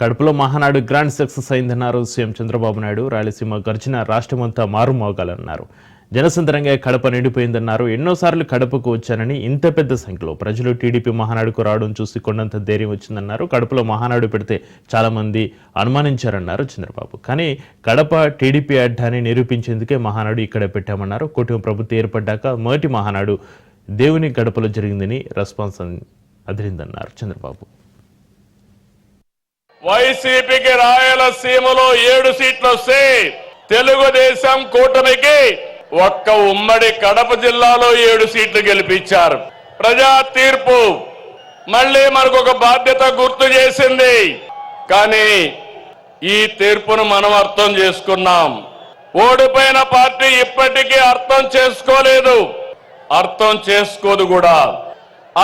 కడుపులో Mahanadu grand success అయిందన్నారు CM Chandrababu Naidu Rayalaseema గర్జన రాష్ట్రమంతా మారుమోగాలన్నారు. జనసంద్రంగా కడప నిండిపోయిందన్నారు. ఎన్నోసార్లు కడపకు వచ్చానని ఇంత పెద్ద సంఖ్యలో ప్రజలు టీడీపీ మహానాడుకు రావడం చూసి కొండంత ధైర్యం వచ్చిందన్నారు. కడపలో మహానాడు పెడితే చాలామంది అనుమానించారన్నారు చంద్రబాబు. కానీ కడప టీడీపీ అడ్డాన్ని నిరూపించేందుకే మహానాడు ఇక్కడ పెట్టామన్నారు. కుటుంబ ప్రభుత్వం ఏర్పడ్డాక మొదటి మహానాడు దేవుని గడపలో జరిగిందని రెస్పాన్స్ అదిరిందన్నారు చంద్రబాబు. వైసీపీకి రాయలసీమలో ఏడు సీట్లు వస్తే తెలుగుదేశం కూటమికి ఒక్క ఉమ్మడి కడప జిల్లాలో ఏడు సీట్లు గెలిపించారు. ప్రజా తీర్పు మళ్ళీ మనకు ఒక బాధ్యత గుర్తు చేసింది. కానీ ఈ తీర్పును మనం అర్థం చేసుకున్నాం. ఓడిపోయిన పార్టీ ఇప్పటికీ అర్థం చేసుకోలేదు. అర్థం చేసుకోదు కూడా.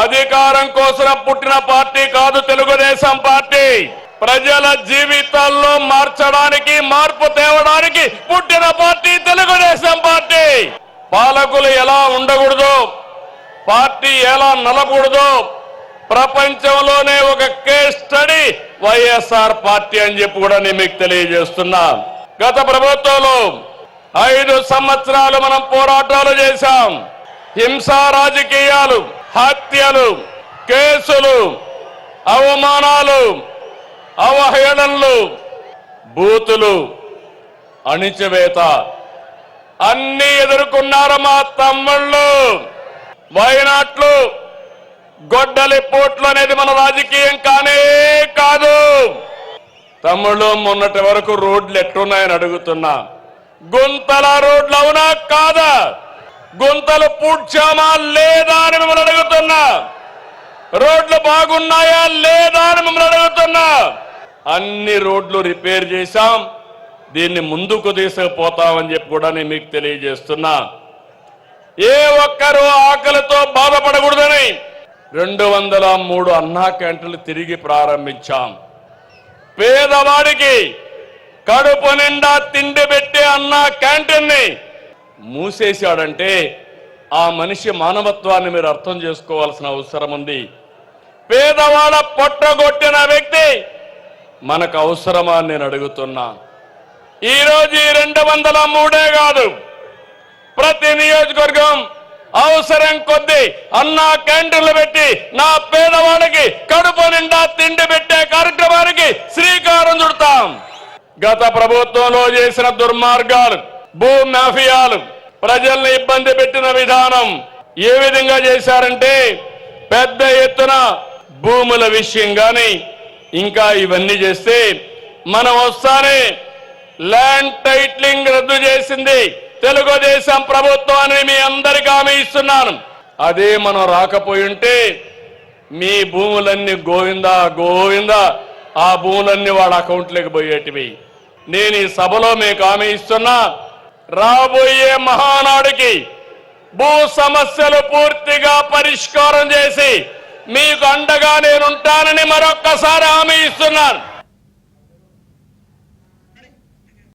అధికారం కోసం పుట్టిన పార్టీ కాదు తెలుగుదేశం పార్టీ. ప్రజల జీవితాల్లో మార్చడానికి మార్పు తేవడానికి పుట్టిన పార్టీ తెలుగుదేశం పార్టీ. పాలకులు ఎలా ఉండకూడదు? పార్టీ ఎలా నలకూడదు ప్రపంచంలోనే ఒక కేస్ స్టడీ వైఎస్ఆర్ పార్టీ అని చెప్పి కూడా నేను మీకు తెలియజేస్తున్నా. గత ప్రభుత్వంలో ఐదు సంవత్సరాలు మనం పోరాటాలు చేశాం. హింసా రాజకీయాలు హత్యలు కేసులు అవమానాలు అవహేళనలు బూతులు అణిచివేత అన్ని ఎదుర్కొన్నారు మా తమ్ముళ్ళు. వైనాట్లు గొడ్డలి పోట్లు అనేది మన రాజకీయం కానే కాదు. తమ్ముళ్ళు మొన్నటి వరకు రోడ్లు ఎట్టున్నాయని అడుగుతున్నా. గుంతల రోడ్లు అవునా కాదా? గుంతలు పూడ్చామా లేదా అని మిమ్మల్ని అడుగుతున్నా. రోడ్లు బాగున్నాయా లేదా అని మిమ్మల్ని అడుగుతున్నా. అన్ని రోడ్లు రిపేర్ చేశాం. దీన్ని ముందుకు తీసుకుపోతామని చెప్పి కూడా నేను మీకు తెలియజేస్తున్నా. ఏ ఒక్కరూ ఆకలితో బాధపడకూడదని రెండు వందల మూడు అన్నా క్యాంటీన్లు తిరిగి ప్రారంభించాం. పేదవాడికి కడుపు నిండా తిండి పెట్టే అన్నా క్యాంటీన్ని మూసేశాడంటే ఆ మనిషి మానవత్వాన్ని మీరు అర్థం చేసుకోవాల్సిన అవసరం ఉంది. పేదవాడ పొట్టగొట్టిన వ్యక్తి మనకు అవసరమా అని నేను అడుగుతున్నా. ఈరోజు ఈ రెండు వందల మూడే కాదు. ప్రతి నియోజకవర్గం అవసరం కొద్ది అన్నా క్యాంటీన్లు పెట్టి నా పేదవాడికి కడుపు నిండా తిండి పెట్టే కార్యక్రమానికి శ్రీకారం చుడతాం. గత ప్రభుత్వంలో చేసిన దుర్మార్గాలు భూ మాఫియాలు ప్రజల్ని ఇబ్బంది పెట్టిన విధానం ఏ విధంగా చేశారంటే పెద్ద ఎత్తున భూముల విషయం కానీ ఇంకా ఇవన్నీ చేస్తే మనం వస్తానే ల్యాండ్ టైట్లింగ్ రద్దు చేసింది తెలుగుదేశం ప్రభుత్వాన్ని మీ అందరికి హామీ ఇస్తున్నాను. అదే మనం రాకపోయి ఉంటే మీ భూములన్నీ గోవిందా గోవిందా ఆ భూములన్నీ వాళ్ళ అకౌంట్లోకి పోయేటివి. నేను ఈ సభలో మీకు హామీ ఇస్తున్నా రాబోయే మహానాడుకి భూ సమస్యలు పూర్తిగా పరిష్కారం చేసి మీకు అండగా నేనుంటానని మరొక్కసారి హామీ ఇస్తున్నాను.